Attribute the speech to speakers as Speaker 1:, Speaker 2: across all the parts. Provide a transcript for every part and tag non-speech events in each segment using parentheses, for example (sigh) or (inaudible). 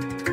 Speaker 1: Thank you.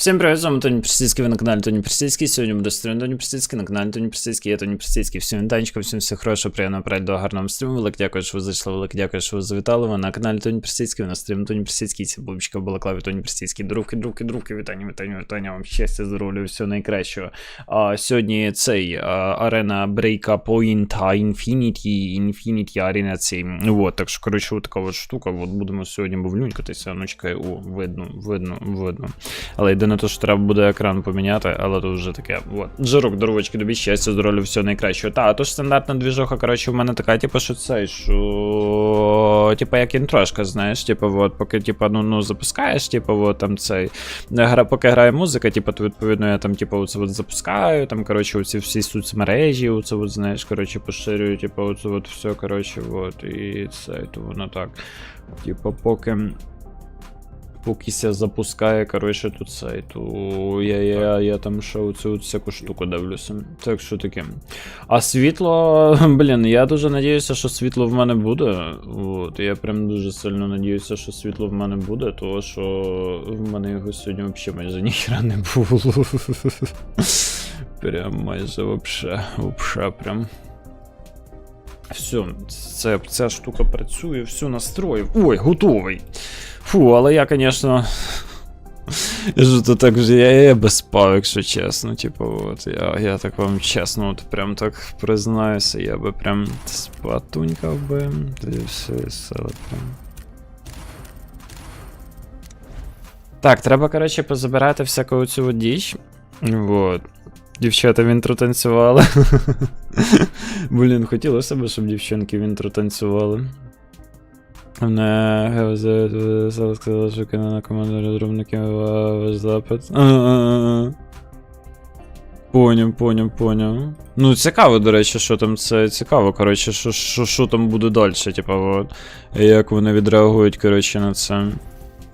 Speaker 1: Всім привіт, з вами Тоні Присицький, ви на каналі Тоні Присицький. Сьогодні буде стрім Тоні Присицький, на каналі Тоні Присицький, я Тоні Присицький. Всім вітанечко, всім все хорошого, приємного перегляду, гарного стріму. Велике дякую, що ви зайшли, велике дякую, що ви завітали. Ви на каналі Тоні Присицький, на стрім Тоні Присицький, це Бубочка в Балаклаві Тоні Присицький. Друзки, друзки, друзки, вітання, вітання, вітання, вам щастя, здоров'я, всього найкращого. А, сьогодні цей а, арена Breaka Point Infinity, Infinity Arena цей. Вот, так що, коротше, от така от штука, от будемо сьогодні бовлюнькатися, ну чекай, о, видно, видно, видно. Але єдине те, що треба буде екран поміняти, але то вже таке. От. Жирок, дорогочки, тобі щастя, здоров'я, всього найкращого. Та, ж стандартна двіжоха, коротше, в мене така, типу, що це, що. Типу, як інтрошка, знаєш, типу, от, поки, типу, ну, ну, запускаєш, типу, от там цей. Гра, поки грає музика, типу, то відповідно я там, типу, оце от запускаю, там, коротше, оці всі соцмережі, оце от, знаєш, коротше, поширюю, типу, оце от все, коротше, от, і це, то воно так. Типу, поки. Поки ся запускає, коротше, тут цей, то я, я, я там ще оцю всяку штуку дивлюся. Так що таке. А світло, (laughs) блін, я дуже надіюся, що світло в мене буде. От, я прям дуже сильно надіюся, що світло в мене буде, тому що в мене його сьогодні взагалі майже ніхера не було. (laughs) Прям майже вообще, вообще прям. Все, це, ця штука працює, все настроїв. Ой, готовий. Фу, але я, звісно. Я ж то так вже я, я без спав, якщо чесно. Типу, от я, я так вам чесно, от прям так признаюся, я би прям спатунькав би. Тоді все весело прям. Так, треба, коротше, позабирати всяку цю от діч. Вот. Дівчата в інтро танцювали. (laughs) Блін, хотілося б, щоб дівчинки в інтро танцювали. Не ГВЗ сказала, що кине на команду розробників ваш запит. Поняв, поняв, поняв. Ну, цікаво, до речі, що там це цікаво, коротше, що, що, що там буде далі, типа, от. Як вони відреагують, коротше, на це.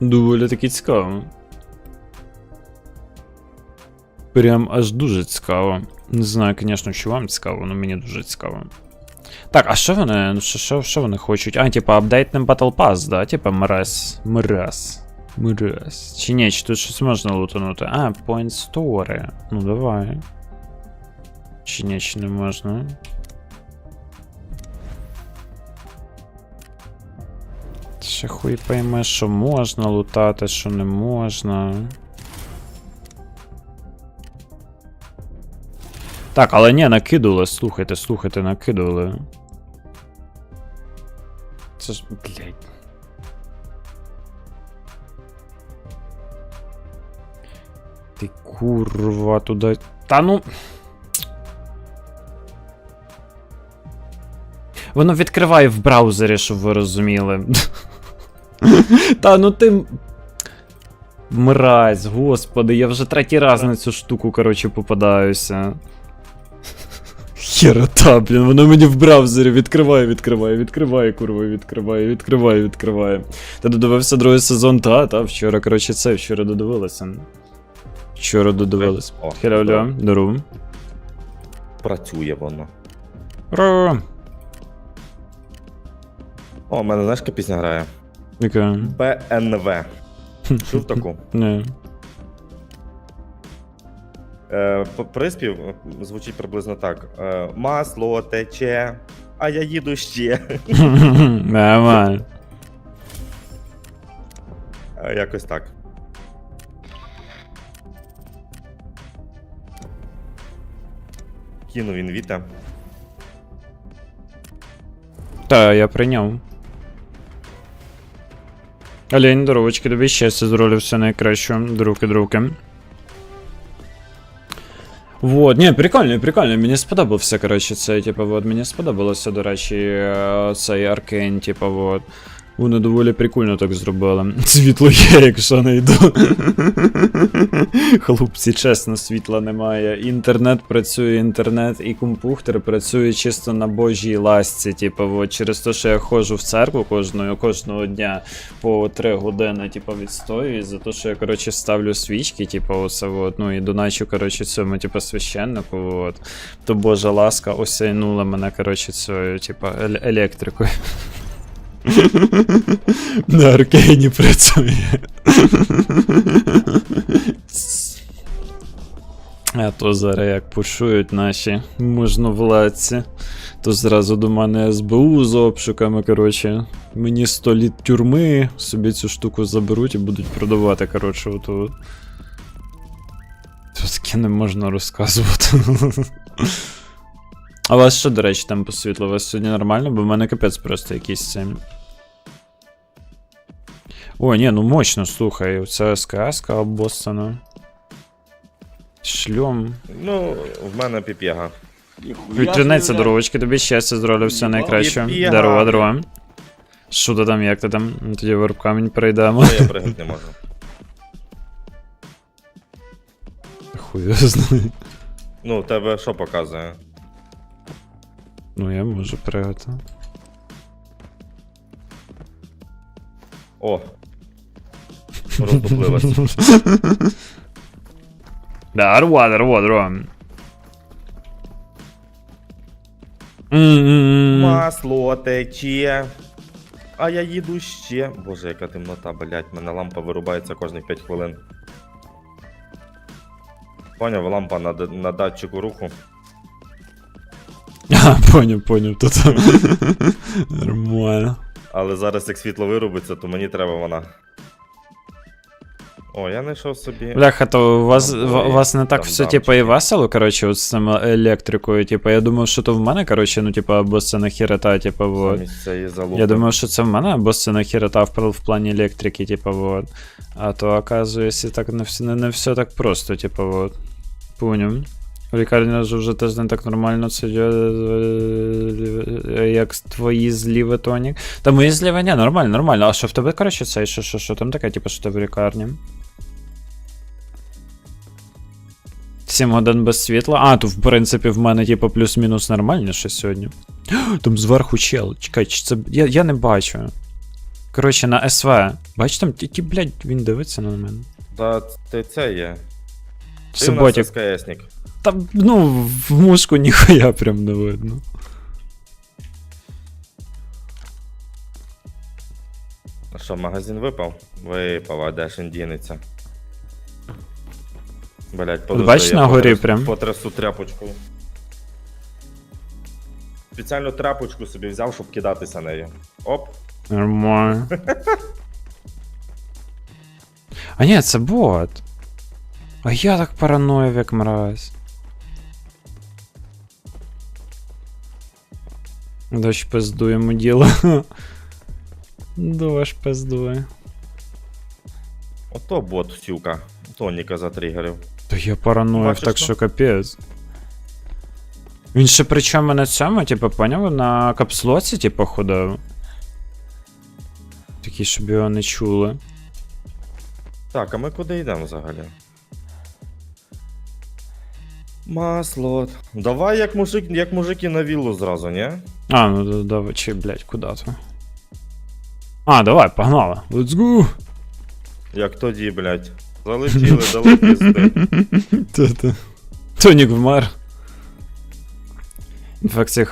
Speaker 1: Доволі таки цікаво. Прям аж дуже цікаво. Не знаю, звісно, що вам цікаво, але мені дуже цікаво. Так, а що вони? Ну, що, що, що вони хочуть? А, типа, апдейтний Battle Pass, да? Типа, мраз. Мраз. Мраз. Чи ні, чи тут щось можна лутанути? А, Point Store. Ну давай. Чи ні, чи не можна? Ще хуй пойме, що можна лутати, що не можна. Так, але ні, накидували, слухайте, слухайте, накидували. Це ж, блядь. Ти курва туди. Та ну. Воно відкриває в браузері, щоб ви розуміли. (laughs) Та ну ти. Мразь, господи, я вже третій раз на цю штуку, коротше, попадаюся. Херота, блін, воно мені в браузері відкриває, відкриває, відкриває, курва, відкриває, відкриває, відкриває. Ти додивився другий сезон, та, та, вчора, коротше, це, вчора додивилися. Вчора додивилися.
Speaker 2: О,
Speaker 1: Хело, здорово.
Speaker 2: Працює воно.
Speaker 1: Ро.
Speaker 2: О, у мене знаєш, яка пісня грає?
Speaker 1: Яка?
Speaker 2: БНВ. (laughs) Чув таку?
Speaker 1: Не.
Speaker 2: Е, приспів е, звучить приблизно так: е, Масло тече, а я їду ще. (laughs)
Speaker 1: Нормально.
Speaker 2: Якось так. Кинув він Віта.
Speaker 1: Та, я прийняв. Олень, здоровочки, тобі щастя, здоров'я, все найкраще. Друки, друки. Вот, ні, прикольно, прикольно. Мені сподобався, коротше, це, типу, вот, мені сподобалося, до речі, е, цей аркейн, типу, вот. Вони доволі прикольно так зробили. (laughs) Світло є, якщо не йду. (laughs) Хлопці, чесно, світла немає. Інтернет працює, інтернет і компухтер працює чисто на божій ласці. Типу, от, через те, що я ходжу в церкву кожного, кожного дня по 3 години, типу, відстою, за те, що я, коротше, ставлю свічки, типу, оце, от, ну і доначу, коротше, цьому, типу, священнику, от, то Божа ласка осяйнула мене, коротше, цією, типу, ел- електрикою. (laughs) На аркейні працює. А то зараз як пушують наші можновладці, то зразу до мене СБУ з обшуками, коротше. Мені 100 літ тюрми, собі цю штуку заберуть і будуть продавати, коротше, оту. Тут таке не можна розказувати. А вас що, до речі, там по світлу? У вас сьогодні нормально? Бо в мене капець просто якийсь цей. О, ні, ну мощно, слухай, це СКС обоссана. Шльом.
Speaker 2: Ну, в мене піп'яга.
Speaker 1: Вітряниця, дорогочки, тобі щастя, здоров'я, все найкраще.
Speaker 2: Єпіга.
Speaker 1: Здорово, здорово. Що ти там, як ти там? Ну, Тоді в камінь перейдемо.
Speaker 2: Ну, я пригати не можу.
Speaker 1: Хуй знає.
Speaker 2: Ну, тебе що показує?
Speaker 1: Ну, я можу пригати.
Speaker 2: О. Роздуплилась.
Speaker 1: Да, здорово, здорово, здорово.
Speaker 2: Масло тече. А я їду ще. Боже, яка темнота, блять, мене лампа вирубається кожних 5 хвилин. Поняв, лампа на, на датчику руху. (laughs)
Speaker 1: А, поняв, поняв, тут. (laughs) Нормально.
Speaker 2: Але зараз як світло вирубиться, то мені треба вона. О, я знайшов собі.
Speaker 1: Бляха, то у вас,
Speaker 2: Там
Speaker 1: в- у вас не так
Speaker 2: там
Speaker 1: все,
Speaker 2: дамчики.
Speaker 1: типа, і весело, коротше, от з цим електрикою, типа, я думав, що то в мене, коротше, ну, типа, або це на хірота, типа, вот.
Speaker 2: Замість цієї залупи.
Speaker 1: Я думав, що це в мене, або це на хірота в, пл- в плані електрики, типа, вот. А то, оказується, так не все, не, не все так просто, типа, вот. Поняв. Ж вже теж не так нормально це е, як твої зліви тонік. Та мої зліви, ні, нормально, нормально. А що в тебе, коротше, це, що, що, що там таке, типу, що ти в лікарні? 7 годин без світла. А, то в принципі в мене, типу, плюс-мінус нормальніше сьогодні. (gasps) Там зверху чел. Чекай, чи це. Я, я не бачу. Коротше, на СВ. Бач там, тільки, блядь, він дивиться на мене.
Speaker 2: Та це, це є.
Speaker 1: Це ботик.
Speaker 2: СКСник.
Speaker 1: Та, ну, в мушку ніхуя прям не видно.
Speaker 2: А що, магазин випав? Випав, а де ж він дінеться? Блять, подожди,
Speaker 1: бачиш,
Speaker 2: я
Speaker 1: на горі
Speaker 2: потрясу-
Speaker 1: прям?
Speaker 2: Потрясу тряпочкою. Спеціальну тряпочку собі взяв, щоб кидатися нею. Оп.
Speaker 1: Нормально. А ні, це бот. А я так параноїв, як мразь. Дощ пиздуємо діло. (laughs) Дощ пиздує.
Speaker 2: Ото бот, сюка. Тоніка затригерив.
Speaker 1: Та я параноїв, так що капець. Він ще причому на цьому, типу, поняв, на капслоці, типу, ходив. Такий, щоб його не чули.
Speaker 2: Так, а ми куди йдемо взагалі? Масло. Давай як мужик, як мужики на віллу зразу, ні?
Speaker 1: А, ну да- давай, чи, блядь, куди то? А, давай, погнали. Let's go!
Speaker 2: Як тоді, блядь. Залетіли, дали пізди.
Speaker 1: Та-та. Тонік вмер. Інфекція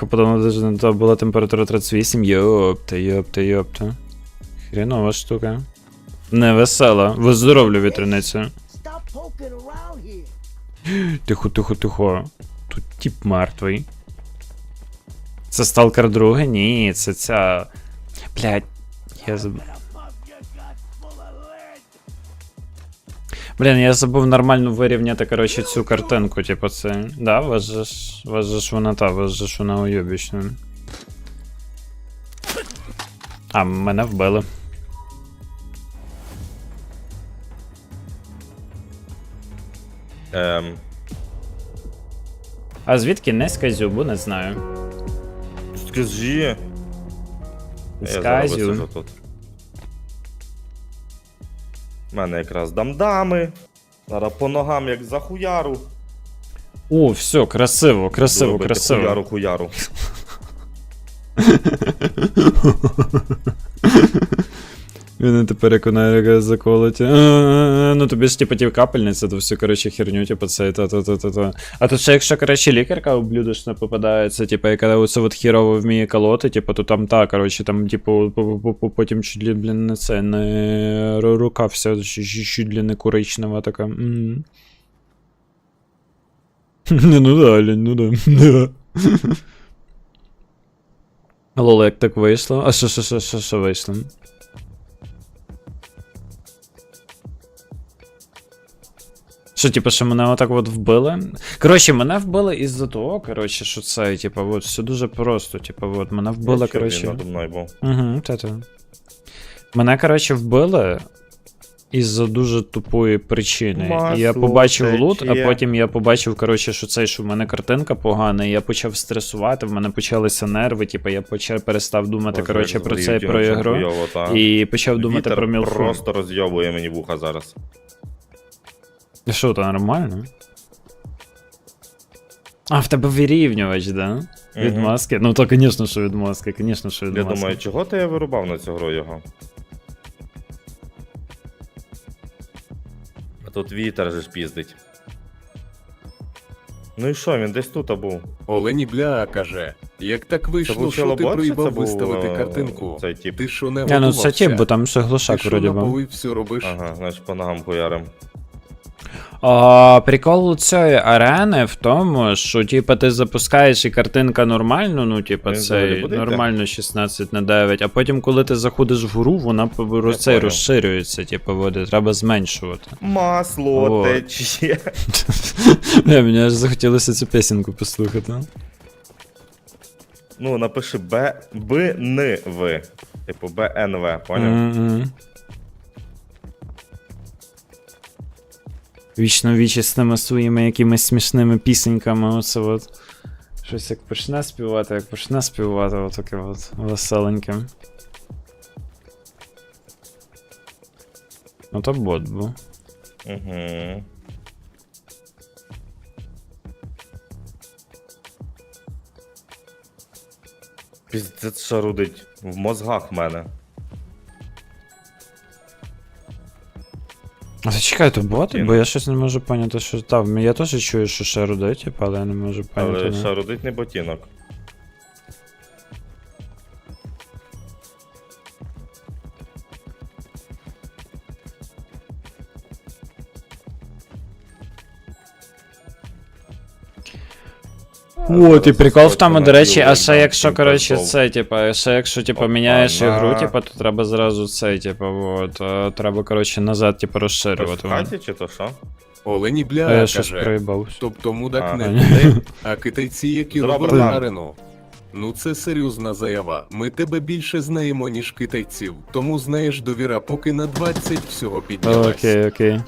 Speaker 1: не то була температура 38. Йопта, йопта, йопта. Хренова штука. Невесела. Виздоровлю вітряницю.
Speaker 3: Stop poking around here.
Speaker 1: Тихо, тихо, тихо. Тут тип мертвий. Це Сталкер 2? Ні, це ця. Блять, я забув. Блін, я забув нормально вирівняти, коротше, цю картинку, типу, це. Да, вас же вона та, вас вона уйобічна. А, мене вбили.
Speaker 2: Ем,
Speaker 1: А звідки не зубу, не знаю.
Speaker 2: скажи.
Speaker 1: Сказю.
Speaker 2: У мене якраз дамдами. Зараз по ногам як за хуяру.
Speaker 1: О, все, красиво, красиво,
Speaker 2: Робити
Speaker 1: красиво.
Speaker 2: Хуяру, хуяру. (laughs)
Speaker 1: Він тепер економіка заколоті. Ну тобі ж типу ті капельниця, то всю, коротше, херню, типу, це то, то, то, то, то. А тут ще якщо, коротше, лікарка облюдочна попадається, типу, яка оце от хірово вміє колоти, типу, то там та, коротше, там, типу, по- по- по- потім чуть ли, блін, не це, не ру- рука вся чуть- ли не коричнева така. (laughs) Ну да, Лень, ну да. (laughs) да. Лоло, як так вийшло? А що, що, що, що, що вийшло? Що, типу, що мене отак от вбили? Коротше, мене вбили із-за того, коротше, що це, типу, от, все дуже просто, типу, от, мене вбили, коротше. Угу, та-та. Мене, коротше, вбили із-за дуже тупої причини. І я побачив лут, а потім я побачив, коротше, що це, що в мене картинка погана, і я почав стресувати, в мене почалися нерви, типу, я почав перестав думати,
Speaker 2: Боже,
Speaker 1: коротше, про це і про ігру. І почав думати
Speaker 2: Вітер
Speaker 1: про мілфу.
Speaker 2: просто розйобує мені вуха зараз.
Speaker 1: І Що, то нормально? А, в тебе вирівнювач, да? Від
Speaker 2: Мгм.
Speaker 1: маски? Ну то, звісно, що від маски, звісно, що від
Speaker 2: Я
Speaker 1: маски.
Speaker 2: думаю, чого ти я вирубав на цю гру його? А тут вітер же ж піздить. Ну і що, він десь тут був.
Speaker 4: Олені Бля каже, як так
Speaker 2: Це
Speaker 4: вийшло,
Speaker 2: був
Speaker 4: що ти
Speaker 2: Челобот, чи
Speaker 4: проїбав
Speaker 2: був,
Speaker 4: виставити
Speaker 2: е,
Speaker 4: картинку?
Speaker 2: цей тип?
Speaker 4: Ти що не
Speaker 1: Не, ну
Speaker 4: готувався?
Speaker 1: це тип, бо там ще глушак
Speaker 4: Ти що
Speaker 1: вроді
Speaker 4: на
Speaker 1: був.
Speaker 4: полив все робиш?
Speaker 2: Ага, значить по ногам хуярим.
Speaker 1: А, прикол цієї арени в тому, що типа ти запускаєш і картинка нормально, ну типа це нормально 16 на 9, а потім, коли ти заходиш в гру, вона цей розширюється, типа води, треба зменшувати.
Speaker 2: Масло тече. (laughs)
Speaker 1: Не, мені аж захотілося цю пісеньку послухати.
Speaker 2: Ну, напиши Б. Б. Н. В. Типу БНВ, поняв?
Speaker 1: Вічно вічі з тими своїми якимись смішними пісеньками, оце от. Щось як почне співати, як почне співати, отаке от веселеньке. Ну то бот був.
Speaker 2: Угу. Піздець шарудить в мозгах в мене.
Speaker 1: Чекай, то боти, бо я щось не можу поняти, що там. Я теж чую, що ще родить, типу, але я не можу поняти.
Speaker 2: Але
Speaker 1: ще
Speaker 2: родить не ботинок.
Speaker 1: От, і прикол в тому, до речі, а
Speaker 2: як
Speaker 1: ще якщо, коротше, це, типа, ще якщо, типа, міняєш ігру, типа, то треба зразу це, типа, от, е, треба, коротше, назад, типа, розширювати.
Speaker 2: в хаті чи то що?
Speaker 4: Олені
Speaker 1: А
Speaker 4: Бля
Speaker 1: я щось
Speaker 4: каже,
Speaker 1: проїбався.
Speaker 4: тобто мудак
Speaker 2: А,
Speaker 4: не (laughs) ти, а китайці, які робили
Speaker 2: братан.
Speaker 4: арену. Ну це серйозна заява. Ми тебе більше знаємо, ніж китайців, тому знаєш довіра, поки на 20 всього піднялась.
Speaker 1: Окей, окей.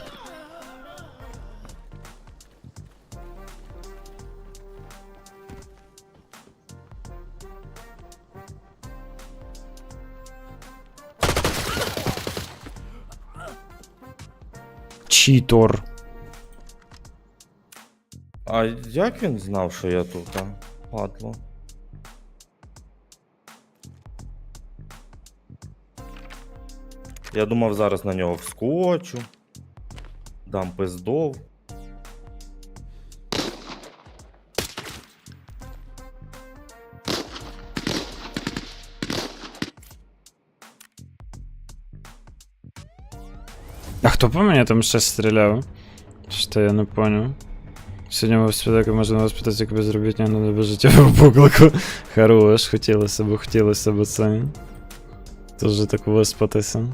Speaker 1: Чітор.
Speaker 2: А як він знав, що я тут, а? Падло. Я думав, зараз на нього вскочу. Дам пиздов.
Speaker 1: Хто по мені там ще стріляв? Що я не понял. Сьогодні в спитаки можна воспитати як безробітня на тебе життєвого поклику. Хорош, хотілося б, хотілося б це. Тоже так виспатися.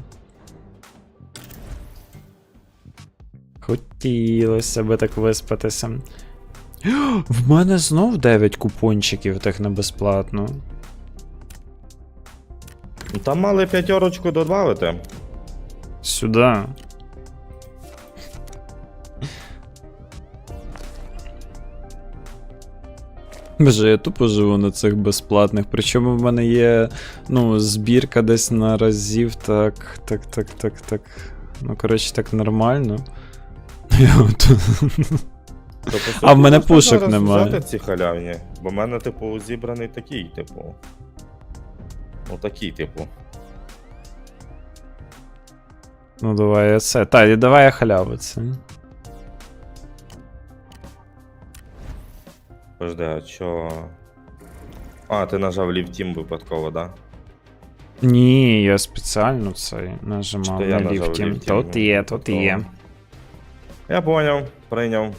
Speaker 1: Хотілося би так виспатися. (gasps) В мене знов 9 купончиків так на безплатно.
Speaker 2: Там мали п'ятерочку додавити.
Speaker 1: Сюда. Боже, я тупо живу на цих безплатних. Причому в мене є ну, збірка десь на разів так, так, так, так, так. Ну, коротше, так нормально.
Speaker 2: То, по суті,
Speaker 1: А в мене
Speaker 2: можна
Speaker 1: пушок
Speaker 2: зараз
Speaker 1: немає.
Speaker 2: взяти ці халявні, бо в мене, типу, зібраний такий, типу. Ну такий, типу.
Speaker 1: Ну, давай я це. Та, і давай я халяву це.
Speaker 2: Подожди, а чо. А, ти нажав лівтім випадково, да?
Speaker 1: Ні, я спеціально цей нажимав
Speaker 2: Чи то я
Speaker 1: на
Speaker 2: нажав
Speaker 1: ліфті.
Speaker 2: лівтім
Speaker 1: Тут є, тут
Speaker 2: випадково?
Speaker 1: є.
Speaker 2: Я поняв, прийняв.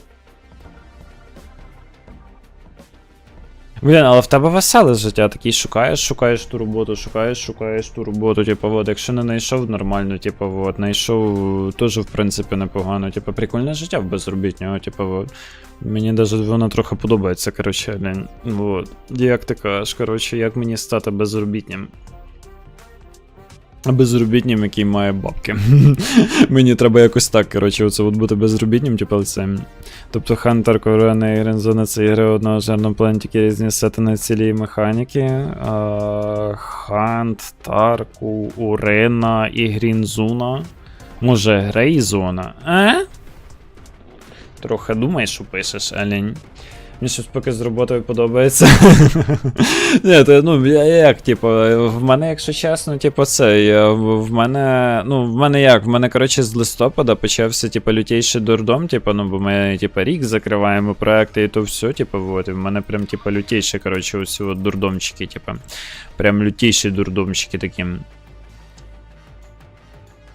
Speaker 1: Блін, але в тебе веселе життя, такий шукаєш, шукаєш ту роботу, шукаєш, шукаєш ту роботу, типу, от, якщо не знайшов нормально, типу, от, знайшов теж, в принципі, непогано, типу, прикольне життя в безробітнього, типу, от. Мені навіть воно трохи подобається, коротше, блін. От. Як ти кажеш, коротше, як мені стати безробітнім? Безробітнім, який має бабки. (laughs) Мені треба якось так, коротше, оце от бути безробітнім, типу, це. Тобто Хантер, Корона і Грензона це ігри одного жанру плану, тільки різні сеттини цілі і механіки. Хант, Тарку, Урена і Грінзуна. Може, Грейзона? А? Трохи думаєш, що пишеш, Алінь. Мені щось поки з роботою подобається. (laughs) Ні, то, ну, я як, типу, в мене, якщо чесно, типу, це, я, в мене, ну, в мене як, в мене, коротше, з листопада почався, типу, лютейший дурдом, типу, ну, бо ми, типу, рік закриваємо проекти і то все, типу, вот, і в мене прям, типу, лютейші, коротше, ось от дурдомчики, типу, прям лютейші дурдомчики такі.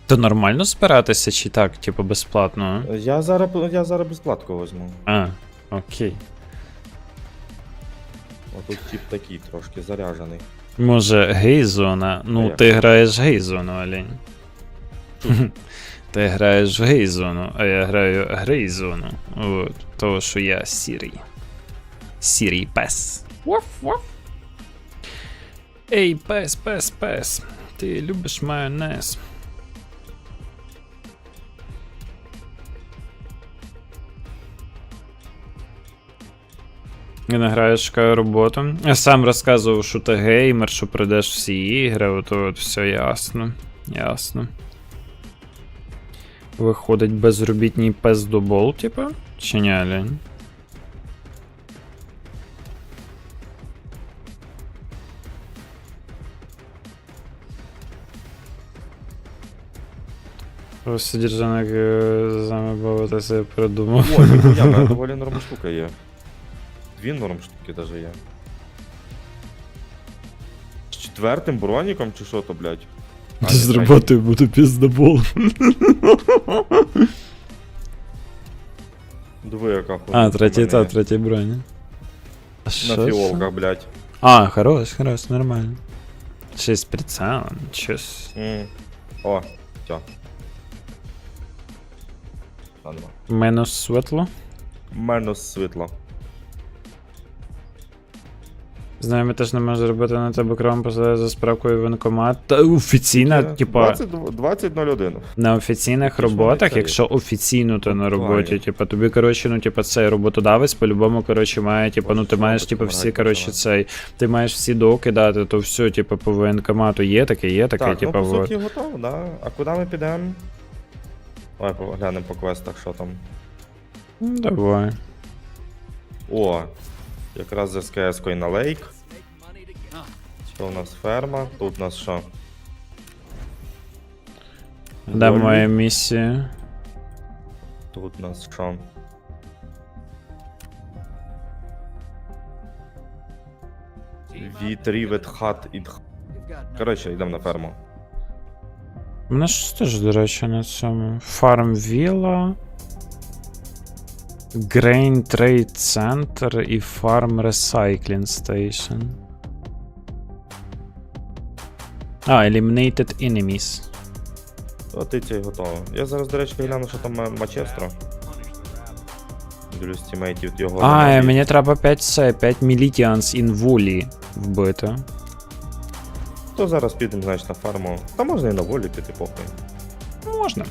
Speaker 1: То нормально збиратися чи так, типу, безплатно?
Speaker 2: Я зараз, я зараз безплатку візьму.
Speaker 1: А, окей.
Speaker 2: Отут тип такий трошки заряжений.
Speaker 1: Може, гейзона? Ну,
Speaker 2: як?
Speaker 1: ти граєш гейзону, Олень. (laughs) Ти граєш в гейзону, а я граю грейзону. От, того, що я сірий. Сірий пес. Воф, воф. Ей, пес, пес, пес. Ти любиш майонез. І не граєш, шукаю роботу. Я сам розказував, що ти геймер, що прийдеш всі ігри, от, от все ясно. Ясно. Виходить безробітній пес до бол, типа? Чи ні, Лень? Содержанок замовитися я придумав.
Speaker 2: О, мене (laughs) доволі норм штука є. Дві норм штуки даже є. З четвертим броніком чи що то, блядь? А,
Speaker 1: З
Speaker 2: ні,
Speaker 1: роботою буду піздобол.
Speaker 2: Диви, яка хуйня.
Speaker 1: А,
Speaker 2: в
Speaker 1: третій
Speaker 2: мене
Speaker 1: та,
Speaker 2: є.
Speaker 1: третій броня. А
Speaker 2: На
Speaker 1: що це?
Speaker 2: фіолках, блядь.
Speaker 1: А, хорош, хорош, нормально. Ще й з прицелом, щось.
Speaker 2: М. О, все. Ладно.
Speaker 1: Мінус світло.
Speaker 2: Менус світло.
Speaker 1: Знайомі теж не може зробити на тебе кром посилає за справкою воєнкомат. Та офіційна, типа,
Speaker 2: 20 20.01.
Speaker 1: на офіційних роботах, якщо офіційно то на роботі, типа, тобі, коротше, ну, типа, цей роботодавець по-любому, коротше, має, типа, ну, ти маєш, типа, всі, коротше, цей, ти маєш всі доки дати, то все, типа, по воєнкомату є таке, є таке,
Speaker 2: Так, ну
Speaker 1: типа,
Speaker 2: по
Speaker 1: вот.
Speaker 2: суті готово, да. А куди ми підемо? Давай поглянемо по квестах, що там.
Speaker 1: Давай.
Speaker 2: О, якраз за СКС-кою на лейк. Що у нас ферма? Тут у нас що?
Speaker 1: Де моя місія?
Speaker 2: Тут у нас що? Вітрівет хат і Коротше, йдемо на ферму.
Speaker 1: У ж теж, до речі, на цьому. Farm Villa. Grain Trade Center і Farm Recycling Station. А, Eliminated Enemies.
Speaker 2: О, ти цей готово. Я зараз, до речі, гляну, що там Ма- Мачестро. Дивлюсь тімейтів його.
Speaker 1: А,
Speaker 2: немає.
Speaker 1: і мені треба 5 це, 5 Militians in Woolly вбити.
Speaker 2: То зараз підемо, знаєш, на фарму. Та можна і на волі піти похуй.
Speaker 1: Ну, можна.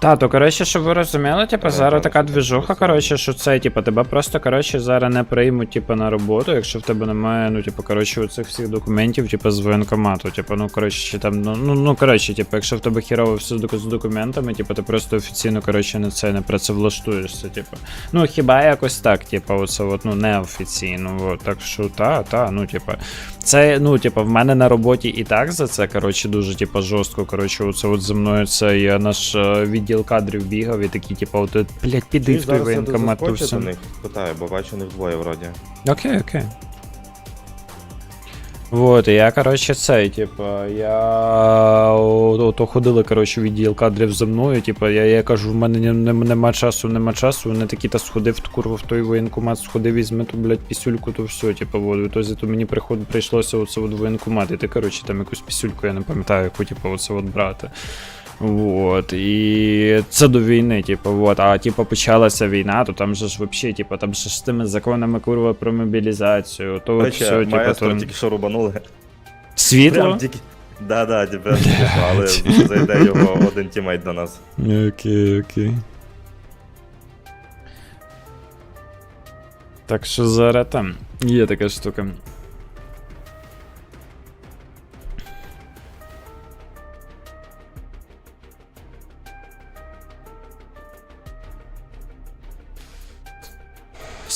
Speaker 1: Та, то коротше, щоб ви розуміли, типу, зараз
Speaker 2: зараз
Speaker 1: така
Speaker 2: так
Speaker 1: двіжуха, коротше, що це, типу, тебе просто, коротше, зараз не приймуть, типу, на роботу, якщо в тебе немає, ну, типу, коротше, оцих всіх документів, типу, з воєнкомату. Типу, ну, коротше, чи там, ну, ну, ну, коротше, типу, якщо в тебе хірово все з документами, типу, ти просто офіційно, коротше, не це не працевлаштуєшся, типу. Ну, хіба якось так, типу, оце от, ну, неофіційно, от, так що, та, та, ну, типу, це, ну, типу, в мене на роботі і так за це, коротше, дуже, типу, жорстко, коротше, оце от зі мною це я наш е, відділ кадрів бігав і такі, типу, от, блядь, піди в той
Speaker 2: я
Speaker 1: воєнкомат, то все.
Speaker 2: до них, питаю, бо бачу, них двоє вроді.
Speaker 1: Окей, окей. Вот, і я, коротше, цей, типа, я о- ото ходили, коротше, відділ кадрів за мною, типа, я, я кажу, в мене не- не- нема часу, нема часу, вони такі, та сходив, курва, в той воєнкомат, сходив, візьми ту, блядь, пісюльку, то все, типа, вот, ітозі то мені приход, прийшлося оце от воєнкомат, і ти, коротше, там якусь пісюльку, я не пам'ятаю, яку, типа, оце от брати. Вот, і це до війни, типу, вот. А типу почалася війна, то там же ж вообще, типу, там же ж з тими законами курва про мобілізацію, то
Speaker 2: Бачиш,
Speaker 1: все, типу,
Speaker 2: маестро
Speaker 1: то...
Speaker 2: тільки що рубанули.
Speaker 1: Світло?
Speaker 2: Прям тільки. Да-да, тебе (laughs) але зайде його один тімейт до нас.
Speaker 1: Окей, окей. Так що зараз там є така штука.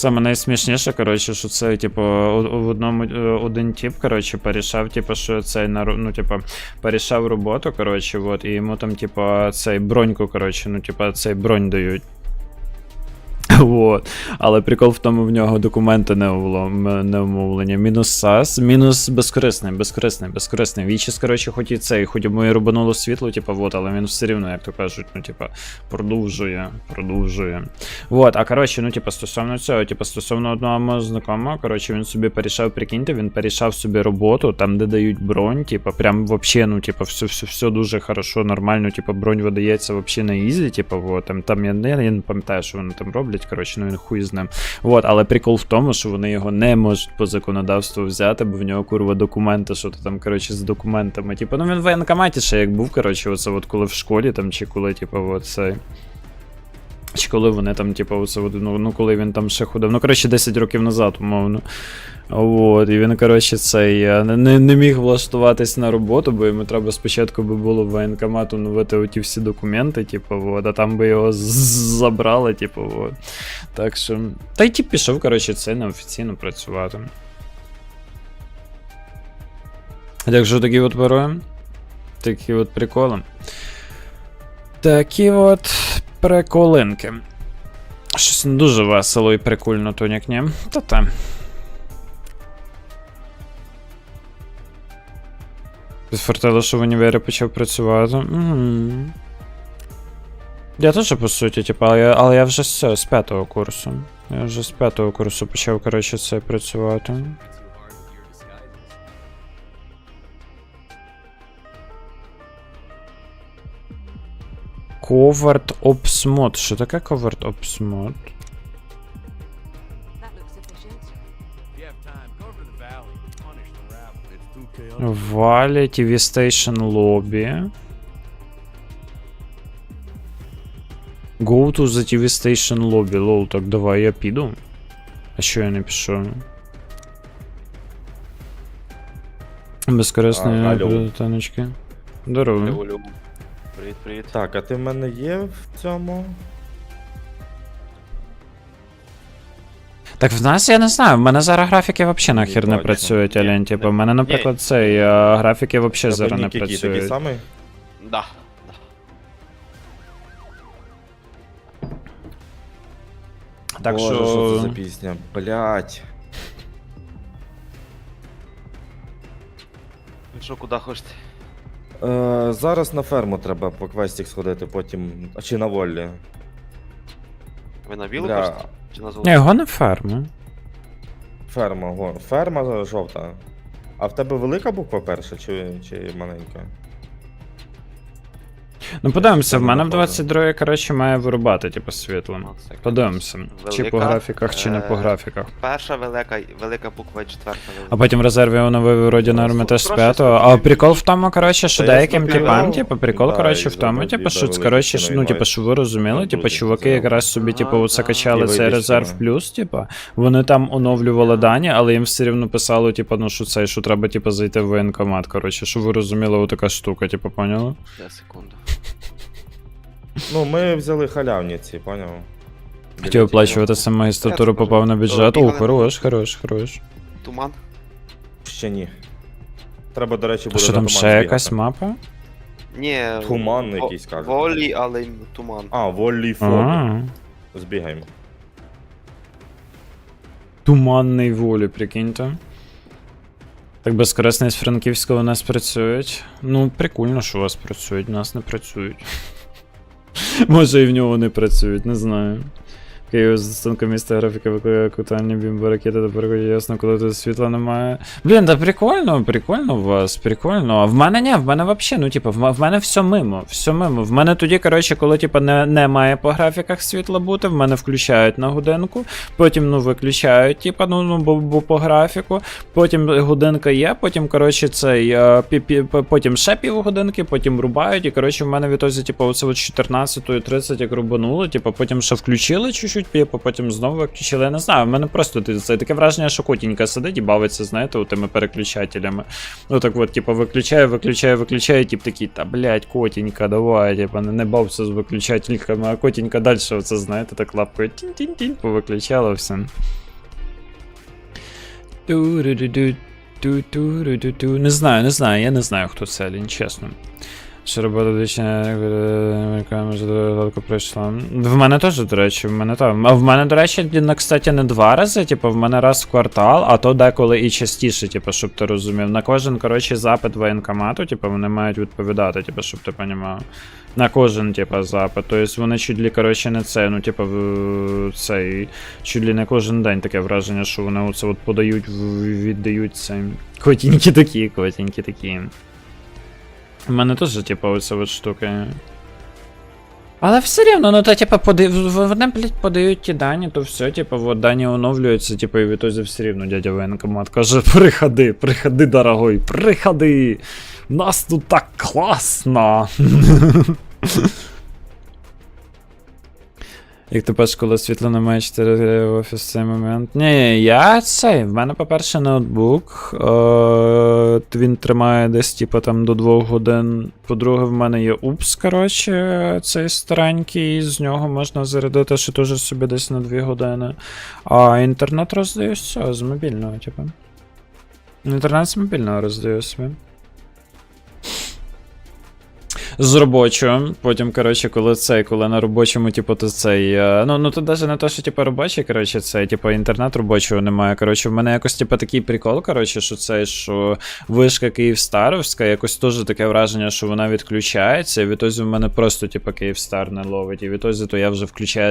Speaker 1: Саме найсмішніше, коротше, що це, типу, в одному е, один тип, коротше, порішав, типу, що цей ну, типу, порішав роботу, коротше, от, і йому там, типу, цей броньку, коротше, ну, типу, цей бронь дають. (laughs) Вот. Але прикол в тому, в нього документи не, увло- не умовлені. Мінус САС, мінус безкорисний, безкорисний, безкорисний. Вічіс, коротше, хоч і цей, хоч йому і рубануло світло, типу, вот, але він все рівно, як то кажуть, ну, типу, продовжує, продовжує. Вот, а коротше, ну, типу, стосовно цього, типу, стосовно одного мого знакомого, коротше, він собі порішав, прикиньте, він порішав собі роботу, там, де дають бронь, типу, прям вообще, ну, типу, все, все, все дуже хорошо, нормально, типу, бронь видається вообще на ізі, типу, вот, там, там я, я, я не пам'ятаю, що вони там роблять, коротше, ну він хуй з ним. Вот, але прикол в тому, що вони його не можуть по законодавству взяти, бо в нього курва документи, що то там, коротше, з документами. Типу, ну він в воєнкоматі ще як був, коротше, оце от коли в школі там, чи коли, типу, оце. Чи коли вони там, типу, оце, ну, ну коли він там ще ходив. Ну, коротше, 10 років назад, умовно. От, і він, коротше, цей е, не, не міг влаштуватись на роботу, бо йому треба спочатку би було в воєнкомат оновити оті всі документи, типу, от, а там би його забрали, типу, от. Так що. Та й тип пішов, коротше, це неофіційно працювати. Так що такі от парої. Такі от приколи. Такі от приколинки. Щось не дуже весело і прикольно, Тоняк, ні? Та-та. Підфартило, що в універі почав працювати. Угу. Я теж, по суті, типу, але я, але я вже з, з п'ятого курсу. Я вже з п'ятого курсу почав, коротше, це працювати. Covert Ops Mod. Що таке Covert Ops Mod? Валя, TV Station Lobby. Go to the TV Station Lobby. Лол, так давай я піду. А що я не пішов? Безкорисні
Speaker 2: А,
Speaker 1: таночки. Здорово.
Speaker 5: Привіт, привіт.
Speaker 2: Так, а ти в мене є в цьому?
Speaker 1: Так в нас я не знаю, в мене зараз графіки взагалі нахер не працюють,
Speaker 5: Ні,
Speaker 1: Типу, в мене, наприклад, цей а, графіки взагалі зараз не
Speaker 2: такий
Speaker 1: працюють.
Speaker 2: самий?
Speaker 5: Да.
Speaker 1: Так
Speaker 2: Боже,
Speaker 1: що.
Speaker 2: що це за пісня? Блять.
Speaker 5: Ви що, куди хочете?
Speaker 2: Е, зараз на ферму треба по квестік сходити, потім. А чи на волі?
Speaker 5: Ви на білу
Speaker 2: Бля,
Speaker 5: хочете? Чи назву?
Speaker 1: Ні, його не ферма.
Speaker 2: ферма, го. Ферма жовта. А в тебе велика буква перша чи, чи маленька?
Speaker 1: Ну подивимося, в мене в
Speaker 2: не
Speaker 1: 22 коротше, має вирубати, типу, світло.
Speaker 5: Ну,
Speaker 1: Подивимося. Чи по графіках, чи не по
Speaker 5: е,
Speaker 1: графіках.
Speaker 5: Перша велика, велика буква і четверта велика.
Speaker 1: А потім в резерві оновив вроді
Speaker 5: Ну,
Speaker 1: Армітеж з
Speaker 5: коротше,
Speaker 1: 5
Speaker 5: слухай,
Speaker 1: А прикол в тому, коротше, що деяким типам,
Speaker 2: ну,
Speaker 1: типу, прикол, коротше, в тому, типу, що, коротше, ну, типу, що ви розуміли,
Speaker 2: Ну,
Speaker 1: типу, чуваки якраз собі, типу,
Speaker 5: Ага,
Speaker 1: оце
Speaker 5: да.
Speaker 1: качали
Speaker 2: І
Speaker 1: цей резерв плюс, типу, вони там оновлювали дані, але їм все рівно писало, типу, ну, що це, що треба, типу, зайти в воєнкомат, коротше, щоб ви розуміли, отака штука, типу, поняли?
Speaker 5: Я секунду.
Speaker 2: Ну, ми взяли халявні ці, поняв?
Speaker 1: Хотів оплачувати сам магістратуру, попав на бюджет. О, хорош, хорош, хорош.
Speaker 5: Туман?
Speaker 2: Ще ні. Треба, до речі,
Speaker 1: А
Speaker 2: буде
Speaker 1: що
Speaker 2: на
Speaker 1: там
Speaker 2: туман
Speaker 1: ще якась мапа?
Speaker 5: Ні.
Speaker 2: Туман
Speaker 5: во-
Speaker 2: якийсь, кажуть.
Speaker 5: Волі, але й туман.
Speaker 2: А, волі фото.
Speaker 1: А,
Speaker 2: Збігаємо.
Speaker 1: Туманний волі, прикиньте. Так безкорисність Франківська Франківського у нас працюють. Ну, прикольно, що у вас працюють, у нас не працюють. (laughs) Може і в нього не працюють, не знаю. Київ застанка міста графіка викликає кутальні бімби ракети, тепер ясно, коли тут світла немає. Блін, та прикольно, прикольно у вас, прикольно. А в мене ні, в мене взагалі, ну, типу, в, мене все мимо, все мимо. В мене тоді, коротше, коли, типу, не, не має по графіках світла бути, в мене включають на годинку, потім, ну, виключають, типу, ну, ну бо, бо по графіку, потім годинка є, потім, коротше, цей, е, пі, пі, потім ще півгодинки, потім рубають, і, коротше, в мене відтоді, типу, оце от 14.30 як рубануло, типу, потім ще включили чуть-чуть, піпо, потім знову виключили. Я не знаю, в мене просто це таке враження, що котінька сидить і бавиться, знаєте, у тими переключателями. Ну так от, типу, виключає, виключає, виключає, тип такий, та блядь, котінька, давай, типу, не, не бався з виключательками, а котінька далі оце, знаєте, так лапкою тінь-тінь-тінь, повиключала все. Не знаю, не знаю, я не знаю, хто це, Лін, чесно. Що робота двічі може далеко пройшла. В мене теж, до речі, в мене там. А в мене, до речі, на, кстати, не два рази, типу, в мене раз в квартал, а то деколи і частіше, типу, щоб ти розумів. На кожен, коротше, запит воєнкомату, типу, вони мають відповідати, типу, щоб ти понімав. На кожен, типу, запит. Тобто вони чуть лі, коротше, не це, ну, типу, цей. Чуть лі не кожен день таке враження, що вони оце от подають, віддають цей. Котінькі такі, котінькі такі. У мене теж, типа, оця от штука. Але все рівно, ну то, типа подив... вони, блядь, подають ті дані, то все, типа, от дані оновлюються, типа, і відтоді все рівно дядя воєнкомат каже, (laughs) приходи, приходи, дорогой, приходи. Нас тут так класно. (laughs) Як ти бачиш, коли світло немає 4 в офіс в цей момент. Ні, я цей. В мене, по-перше, ноутбук. Е, він тримає десь, типу, там до 2 годин. По-друге, в мене є упс, коротше, цей старенький, з нього можна зарядити ще теж собі десь на 2 години. А інтернет роздаю цього, з мобільного, типу. Інтернет з мобільного роздаю собі. З робочого. Потім, коротше, коли цей, коли на робочому, типу, то цей. е, Ну, ну то навіть не те, що типу робочий, коротше, це, типу, інтернет робочого немає. Коротше, в мене якось, типу, такий прикол, коротше, що це, що вишка Київстаровська, якось теж таке враження, що вона відключається, і відтоді в мене просто, типу, Київстар не ловить. І відтоді то я вже включаю